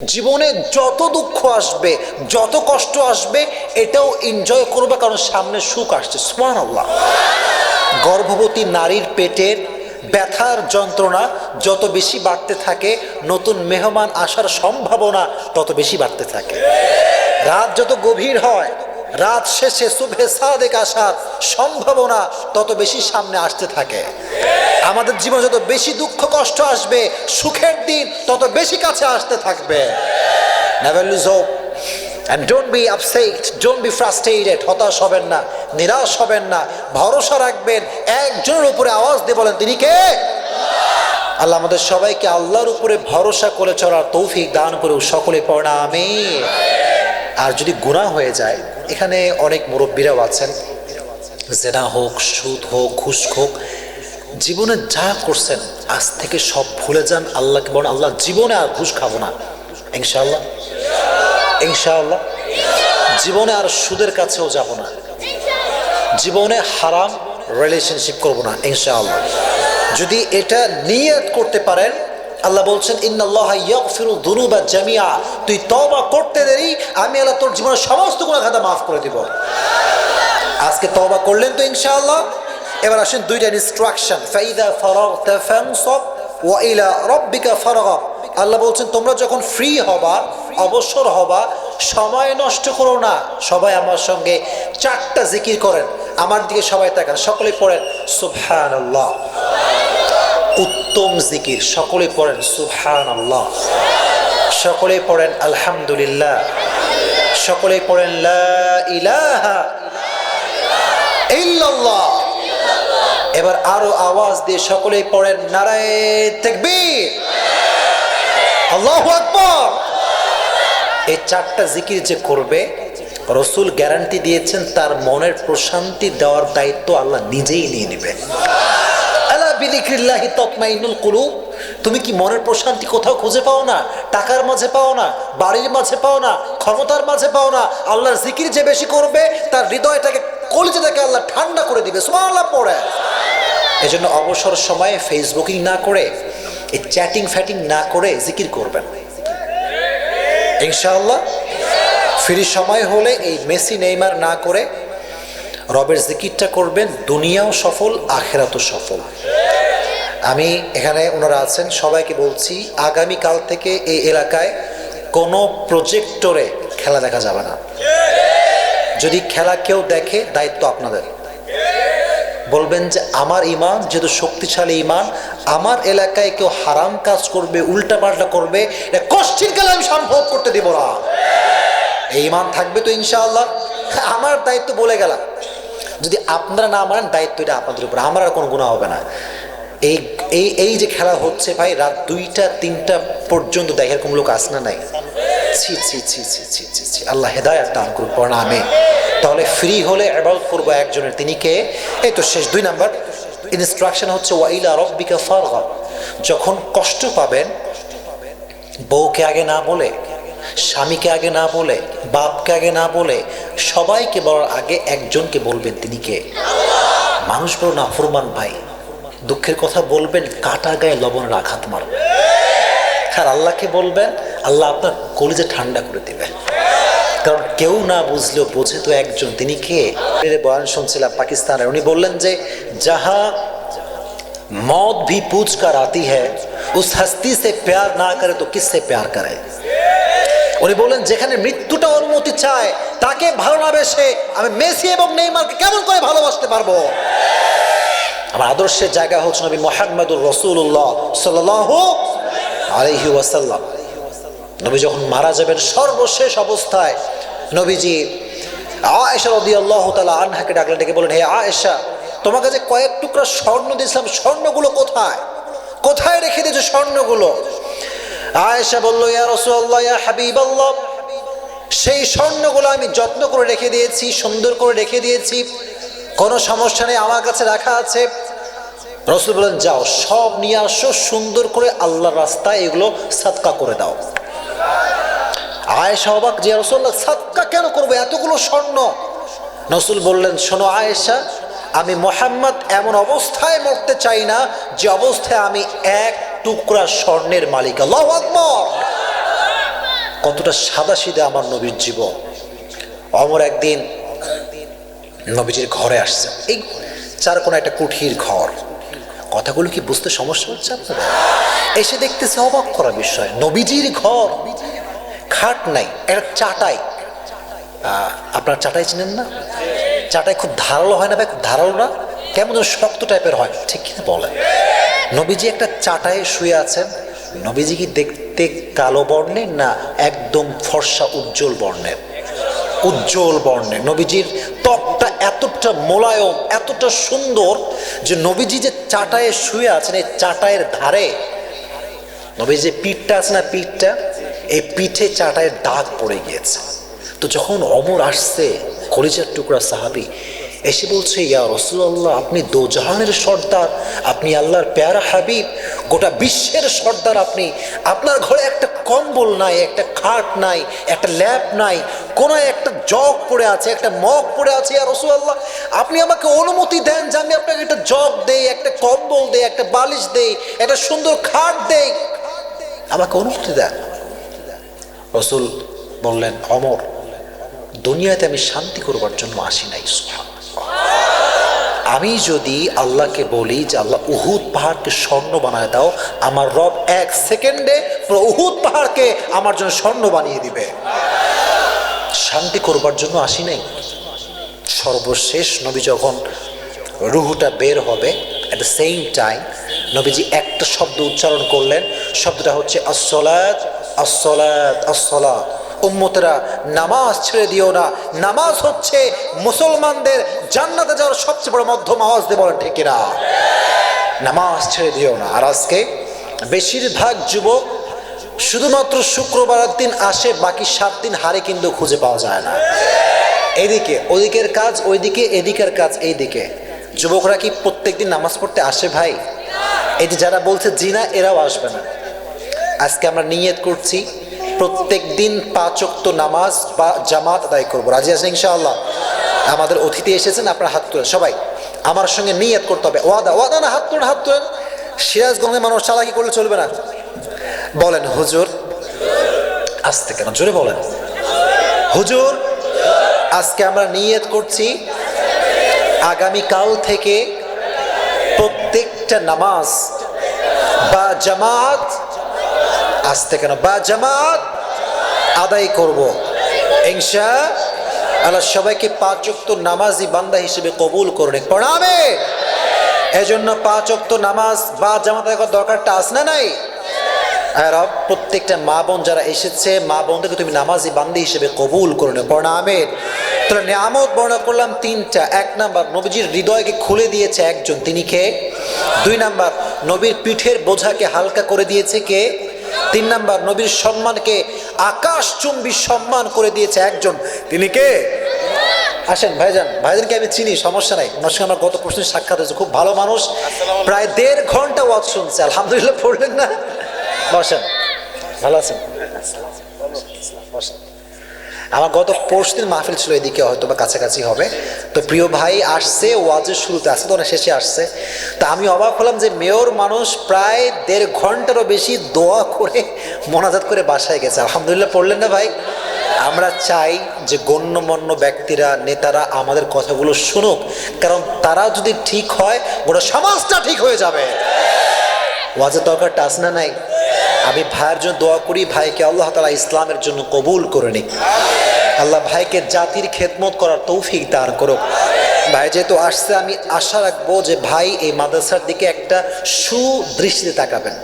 জীবনে যত দুঃখ আসবে, যত কষ্ট আসবে, এটাও এনজয় করবে কারণ সামনে সুখ আসছে। সোমান আল্লাহ গর্ভবতী নারীর পেটের ব্যথার যন্ত্রণা যত বেশি বাড়তে থাকে, নতুন মেহমান আসার সম্ভাবনা তত বেশি বাড়তে থাকে। রাত যত গভীর হয়, রাত শেষে শুভে সাদেক আসার সম্ভাবনা তত বেশি সামনে আসতে থাকে। আমাদের জীবনে যত বেশি দুঃখ কষ্ট আসবে সুখের দিন তত বেশি কাছে আসতে থাকবে। Never lose hope. And don't be upset, don't be frustrated, হতাশ হবেন না নিরাশ হবেন না ভরসা রাখবেন একজনের উপরে আওয়াজ দিয়ে বলেন তিনি কে? আল্লাহ আমাদের সবাইকে আল্লাহর উপরে ভরসা করে চলার তৌফিক দান করে সকলে পড়া আমি আর যদি গুণা হয়ে যায় এখানে অনেক মুরব্বীরাও আছেন। জেনা হোক সুদ হোক ঘুষ হোক জীবনে যা করছেন, আজ থেকে সব ভুলে যান আল্লাহকে বলেন আল্লাহ জীবনে আর ঘুষ খাব না। ইনশাআল্লাহ। ইনশাআল্লাহ। জীবনে আর সুদের কাছেও যাব না। জীবনে হারাম রিলেশনশিপ করব না, ইনশাআল্লাহ। যদি এটা নিয়ত করতে পারেন, আল্লাহ বলছেন যুনুবা জামিআ। তুই তওবা করতে দেরি, আমি আল্লাহ তোর জীবনের সমস্ত গুনাহ খাতা মাফ করে দিব। আজকে তওবা করলেন তো ইনশাআল্লাহ? এবার আসেন দুইটা ইনস্ট্রাকশন ফাইদা ফারাগতা ফানসাব ওয়া ইলা রাব্বিকা ফারগাব আল্লাহ বলছেন, তোমরা যখন ফ্রি হবা, অবসর হবা, সময় নষ্ট করো না। সবাই আমার সঙ্গে চারটা জিকির করেন। আমার দিকে সবাই তাকান সকলে পড়েন, সুবহানাল্লাহ উত্তম জিকির সকলে পড়েন, সুবহানাল্লাহ সকলে পড়েন, আলহামদুলিল্লাহ সকলে পড়েন, লা ইলাহা ইল্লাল্লাহ এবার আরও আওয়াজ দিয়ে সকলেই পড়েন নারায় আল্লাহু এই চারটা জিকির যে করবে, রসুল গ্যারান্টি দিয়েছেন তার মনের প্রশান্তি দেওয়ার দায়িত্ব আল্লাহ নিজেই নিয়ে নেবে আলা বিদিক্রিল্লাহি তৎমাইনুল কুলুব। তুমি কি মনের প্রশান্তি কোথাও খুঁজে পাও না? টাকার মাঝে পাও না? বাড়ির মাঝে পাও না? ক্ষমতার মাঝে পাও না? আল্লাহর জিকির যে বেশি করবে, তার হৃদয়টাকে, কলিজাটাকে আল্লাহ ঠান্ডা করে দিবে। সুবহানাল্লাহ পড়ে। এজন্য অবসর সময়ে ফেসবুকিং না করে, এই চ্যাটিং ফ্যাটিং না করে জিকির করবেন। ইনশাআল্লাহ, ফ্রি সময় হলে এই মেসি, নেইমার না করে রবের জিকিরটা করবেন, দুনিয়াও সফল, আখেরাতও সফল। আমি এখানে ওনারা আছেন, সবাইকে বলছি আগামী কাল থেকে এই এলাকায় কোনো প্রজেক্টরে খেলা দেখা যাবে না। যদি খেলা কেউ দেখে, দায়িত্ব আপনাদের। বলবেন যে আমার ইমান যেহেতু শক্তিশালী ইমান আমার এলাকায় কেউ হারাম কাজ করবে উল্টা পাল্টা করবে কষ্টির কালে আমি সম্ভব করতে দিব না। এই ইমান থাকবে তো ইনশাআল্লাহ। আমার দায়িত্ব বলে গেলাম। যদি আপনারা না মানেন, দায়িত্ব এটা আপনাদের উপর। আমার আর কোনো গুণা হবে না। এই এই এই যে খেলা হচ্ছে, ভাই, রাত দুইটা, তিনটা পর্যন্ত দেখার কোনো লোক আসনা নাই? ছি ছি ছি ছি ছি ছি ছি আল্লাহ হেদায়াত দান করুক প্রণামে তাহলে ফ্রি হলে অ্যাবাউট করব একজনের, তিনি কে? এই তো শেষ, দুই নাম্বার। ইনস্ট্রাকশন হচ্ছে ওয়াইলা রব্বিকা ফারগা। যখন কষ্ট পাবেন, বউকে আগে না বলে, স্বামীকে আগে না বলে, বাপকে আগে না বলে, সবাইকে বলার আগে একজনকে বলবেন, তিনি কে? মানুষ বড় না ফুরমান ভাই। দুঃখের কথা বলবেন, কাটা গায়ে লবণের আঘাত মারবে আর আল্লাহকে বলবেন আল্লাহ আপনার কলিজা ঠান্ডা করে দেবে। কারণ কেউ না বুঝলেও বোঝে তো একজন। তিনি কে? বয়ান শুনছিলাম পাকিস্তানের। উনি বললেন যে, যাহা মত ভি পুজ কার আতি হ্যাঁ হস্তি সে প্যার না করে তো কিসে প্যার করে? উনি বলেন যেখানে মৃত্যুটা অনুমতি চায়, তাকে ভালো না বেসে আমি মেসি এবং নেইমারকে কেমন করে ভালোবাসতে পারব? আমার আদর্শের জায়গা হচ্ছে নবী মোহাম্মদুর রসুল্লাহ সাল্লাহ আলহি ওয়াসাল্লাম। নবী যখন মারা যাবেন সর্বশেষ অবস্থায় নবীজি আয়েশা রদি আল্লাহ তালা আনহাকে ডাকলে ডেকে বলেন হে আয়েশা, তোমাকে যে কয়েক টুকরা স্বর্ণ দিয়েছিলাম, স্বর্ণগুলো কোথায়? কোথায় রেখে দিয়েছ স্বর্ণগুলো? আয়েশা বলল, ইয়া রসুল্লাহ ইয়া হাবিব আল্লাহ সেই স্বর্ণগুলো আমি যত্ন করে রেখে দিয়েছি, সুন্দর করে রেখে দিয়েছি। কোনো সমস্যা নেই, আমার কাছে রাখা আছে। রসুল বলেন যাও, সব নিয়ে আসো, সুন্দর করে আল্লাহর রাস্তায় এগুলো সাতকা করে দাও। আয়েশা অবাক যে রসুল্লাহ সাতকা কেন করব? এতগুলো স্বর্ণ। রসুল বললেন, শোনো আয়েশা, আমি মোহাম্মদ এমন অবস্থায় মরতে চাই না, যে অবস্থায় আমি এক টুকরা স্বর্ণের মালিক। আল্লাহ কতটা সাদা সিধে আমার নবীর জীবন। অমর একদিন নবীজির ঘরে আসছে। এই চার কোনো একটা কুঠির ঘর। কথাগুলো কি বুঝতে সমস্যা হচ্ছে আপনাদের? এসে দেখতেছে অবাক করা বিষয়। নবীজির ঘর। খাট নাই একটা চাটাই। আপনার চাটাই চিনেন না? চাটাই খুব ধারালো হয় না ভাই? খুব ধারালো না? কেমন শক্ত টাইপের হয়। ঠিক কিনা বলেন? নবীজি একটা চাটায় শুয়ে আছেন। নবীজি কি দেখতে কালো বর্ণের না একদম ফর্সা উজ্জ্বল বর্ণের? উজ্জ্বল বর্ণের। নবীজির ত্বকটা এতটা মোলায়ম, এতটা সুন্দর যে নবীজি যে চাটায়ে শুয়ে আছেন, এই চাটায়ের ধারে নবীজি যে পিঠটা আছে না পিঠটা, এই পিঠে চাটায়ের দাগ পড়ে গিয়েছে। তো যখন অমর আসছে কলিজার টুকরা সাহাবি এসে বলছে, ইয়া রসুল্লাহ আপনি দোজাহানের সর্দার, আপনি আল্লাহর প্যারা হাবিব গোটা বিশ্বের সর্দার আপনি, আপনার ঘরে একটা কম্বল নাই, একটা খাট নাই, একটা ল্যাপ নাই কোনো একটা জগ পড়ে আছে, একটা মগ পড়ে আছে, ইয়া রসুল্লাহ আপনি আমাকে অনুমতি দেন যে আমি আপনাকে একটা জগ দেই, একটা কম্বল দেই, একটা বালিশ দেই, একটা সুন্দর খাট দেই। আমাকে অনুমতি দেন। রসুল বললেন, অমর, দুনিয়াতে আমি শান্তি করবার জন্য আসি নাই, সুবহানাল্লাহ। আমি যদি আল্লাহকে বলি যে আল্লাহ উহুদ পাহাড়কে স্বর্ণ বানায় দাও, আমার রব এক সেকেন্ডে উহুদ পাহাড়কে আমার জন্য স্বর্ণ বানিয়ে দিবে। শান্তি করবার জন্য আসি নাই। সর্বশেষ নবী যখন রুহুটা বের হবে অ্যাট দ্য সেম টাইম নবীজি একটা শব্দ উচ্চারণ করলেন। শব্দটা হচ্ছে আসলাত আসলাত আসলাত উম্মতেরা, নামাজ ছেড়ে দিও না। নামাজ হচ্ছে মুসলমানদের জান্নাতে যাওয়ার সবচেয়ে বড় মধ্যম আওয়াজ দিয়ে বলেন, ঠিক কিনা? নামাজ ছেড়ে দিও না। আর আজকে বেশিরভাগ যুবক শুধুমাত্র শুক্রবারের দিন আসে, বাকি সাত দিন হারে কিন্তু খুঁজে পাওয়া যায় না। এদিকে, ওদিকের কাজ, ওইদিকে, এদিকের কাজ, এইদিকে। যুবকরা কি প্রত্যেকদিন নামাজ পড়তে আসে ভাই? এই যে যারা বলছে জিনা, এরাও আসবে না। আজকে আমরা নিয়ত করছি প্রত্যেক দিন পাঁচক্ত নামাজ বা জামাত আদায় করব। রাজি আছেন ইনশাআল্লাহ? আমাদের অতিথি এসেছেন, আপনার হাত তুলেন। সবাই, আমার সঙ্গে নিয়ত করতে হবে। ওয়াদা ওয়াদা না, হাত তুলেন হাত তুলেন। সিরাজগঞ্জের মানুষ চালাকি করলে চলবে না। বলেন, হুজুর, আসতে কেন? জোরে বলেন। হুজুর, আজকে আমরা নিয়ত করছি আগামীকাল থেকে প্রত্যেকটা নামাজ বা জামাত, আসতে কেন? বা জামাত আদায় করব। ইনশা আল্লাহ সবাইকে পাঁচ অক্ত নামাজি বান্দা হিসেবে কবুল করুন প্রণামে। এজন্য পাঁচ অক্ত নামাজ বা জামাত দরকারটা আস না নাই? রব, প্রত্যেকটা মা বোন যারা এসেছে, মা বোনদেরকে তুমি নামাজি বান্দি হিসেবে কবুল করে নে প্রণামের তোরা নিয়ামত বর্ণনা করলাম তিনটা। এক নাম্বার, নবীজির হৃদয়কে খুলে দিয়েছে একজন। তিনি কে? দুই নাম্বার, নবীর পিঠের বোঝাকে হালকা করে দিয়েছে কে? তিন নাম্বার, নবীর সম্মানকে আকাশ চুম্বি সম্মান করে দিয়েছে একজন। তিনি কে? আসেন ভাইজান। ভাইজানকে আমি চিনি সমস্যা নাই। ওনার সঙ্গে আমার গত প্রশ্নের সাক্ষাৎ হয়েছে। খুব ভালো মানুষ। প্রায় দেড় ঘণ্টা ওয়াজ শুনছে। আলহামদুলিল্লাহ পড়লেন না? বসেন। ভালো আছেন? আমার গত পরশু দিন মাহফিল ছিল, এদিকে হয়তো বা কাছাকাছি হবে। তো প্রিয় ভাই আসছে, ওয়াজের শুরুতে আসছে তো না শেষে আসছে। তা আমি অবাক হলাম যে মেয়র মানুষ প্রায় দেড় ঘন্টারও বেশি দোয়া করে মোনাজাত করে বাসায় গেছে। আলহামদুলিল্লাহ, পড়লেন না ভাই? আমরা চাই যে গণ্যমান্য ব্যক্তিরা, নেতারা আমাদের কথাগুলো শুনুক। কারণ তারা যদি ঠিক হয়, গোটা সমাজটা ঠিক হয়ে যাবে। ওয়াজের দরকারটা আস না নাই? আমি ভাইয়ের জন্য দোয়া করি, ভাইকে আল্লাহ তালা ইসলামের জন্য কবুল করে নিক। আল্লাহ ভাইকে জাতির খেদমত করার তৌফিক দান করুক। ভাই যেহেতু আসছে, আমি আশা রাখব যে ভাই এই মাদ্রাসার দিকে একটা সুদৃষ্টিতে তাকাবেন।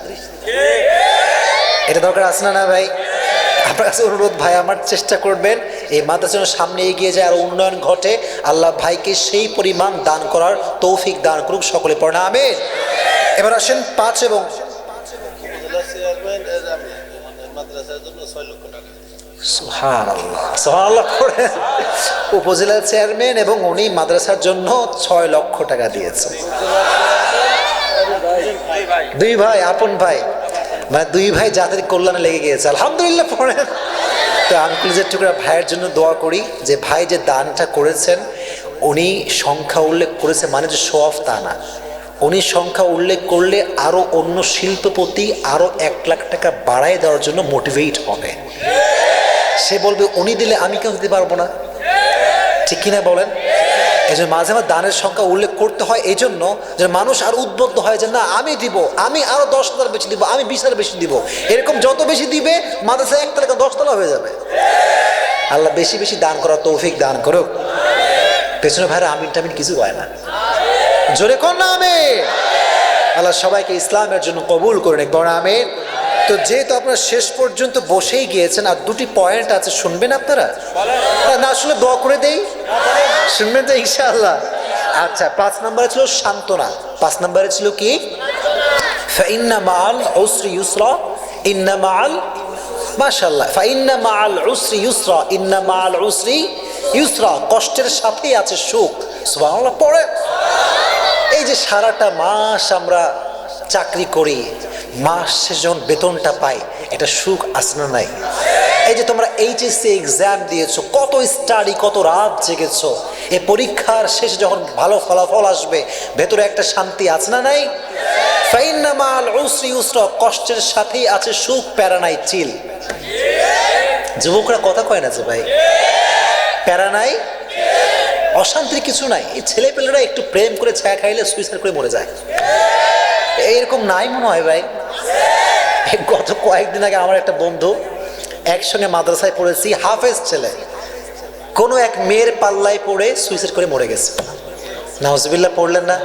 এটা দরকার আছে না না ভাই? আপনার কাছে অনুরোধ, ভাই, আমার চেষ্টা করবেন এই মাদ্রাসার সামনে এগিয়ে যায় আর উন্নয়ন ঘটে। আল্লাহ ভাইকে সেই পরিমাণ দান করার তৌফিক দান করুক, সকলে পড়ে আমের এবার আসেন পাঁচ এবং উপজেলা চেয়ারম্যান এবং উনি মাদ্রাসার জন্য ছয় লক্ষ টাকা দিয়েছে দুই ভাই, আপন ভাই। মানে দুই ভাই যাদের কল্যাণে লেগে গিয়েছে। আলহামদুলিল্লাহ পড়েন। তো আঙ্কুলিজের টুকরা ভাইয়ের জন্য দোয়া করি, যে ভাই যে দানটা করেছেন, উনি সংখ্যা উল্লেখ করেছে মানে যে শো অফ তা না। উনি সংখ্যা উল্লেখ করলে আরও অন্য শিল্পপতি আরও এক লাখ টাকা বাড়ায় দেওয়ার জন্য মোটিভেট হবে। সে বলবে, উনি দিলে আমি কেউ দিতে পারব না? ঠিক কিনা বলেন? এই জন্য মাঝে মাঝে দানের সংখ্যা উল্লেখ করতে হয়, এই জন্য যে মানুষ আর উদ্বুদ্ধ হয় যে, না, আমি দিব, আমি আরও দশ হাজার বেশি দিব, আমি বিশ হাজার বেশি দিব। এরকম যত বেশি দিবে মাদ্রাসা একতলা দশতলা হয়ে যাবে। আল্লাহ বেশি বেশি দান করার তৌফিক দান করুক। পেছনে ভাইরা আমিন টামিন কিছু হয় না। জোরে কর না আমি আল্লাহ সবাইকে ইসলামের জন্য কবুল করে নিক বড় আমিন। তো যেহেতু আপনারা শেষ পর্যন্ত বসেই গিয়েছেন, আর দুটি পয়েন্ট আছে, শুনবেন আপনারা? না আসলে দোয়া করে দেই। শুনবেন তো, ইনশাআল্লাহ। আচ্ছা পাঁচ নম্বরে ছিল সান্ত্বনা। পাঁচ নম্বরে ছিল কি? ফাইন্না মাল উসরি ইউসরা, ইন্না মাল মাশাল্লাহ ফাইন্না মাল উসরি ইউসরা, ইন্না মাল উসরি ইউসরা। কষ্টের সাথেই আছে সুখ। সুবহানাল্লাহ, পড়ে। যে সারাটা মাস আমরা চাকরি করি, মাস শেষে যখন বেতনটা পাই, এটা সুখ আছে না নাই? এই যে তোমরা এইচএসসি এক্সাম দিয়েছ, কত স্টাডি কত রাত জেগেছো, এই পরীক্ষার শেষে যখন ভালো ফলাফল আসবে, ভেতরে একটা শান্তি আছে না নাই? ফাইন্নামাল উসরি উসরা, কষ্টের সাথেই আছে সুখ, প্যারা নাই, চিল। যুবকরা কথা কয় না যে ভাই? প্যারা নাই? অশান্তির কিছু নাই। এই ছেলেপেলেরা একটু প্রেম করে ছায়া খাইলে সুইসাইড করে মরে যায়। এইরকম নাই মনে হয় ভাই। গত কয়েকদিন আগে আমার একটা বন্ধু একসঙ্গে মাদ্রাসায় পড়েছি, হাফেজ ছেলে। কোনো এক মেয়ের পাল্লায় পড়ে সুইসাইড করে মরে গেছে। নাহজবিল্লা পড়লেন না?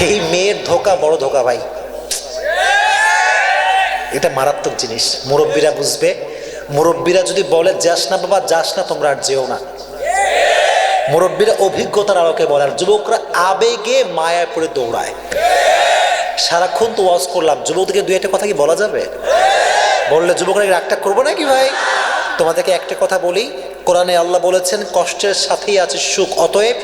এই মেয়ের ধোকা বড় ধোকা ভাই। এটা মারাত্মক জিনিস। মুরব্বীরা বুঝবে। মুরব্বীরা যদি বলে, যাস না বাবা, যাস না, তোমরা আর যেও না। মুরব্বীরা অভিজ্ঞতার আলোকে বলে যুবকরা আবেগে মায়া পড়ে দৌড়ায়। সারাক্ষণ তো ওয়াজ করলাম, যুবকদেরকে দু একটা কথা কি বলা যাবে? বললে যুবকরা রাগটা করব নাকি ভাই? তোমাদেরকে একটা কথা বলি, কোরআনে আল্লাহ বলেছেন, কষ্টের সাথেই আছে সুখ, অতএব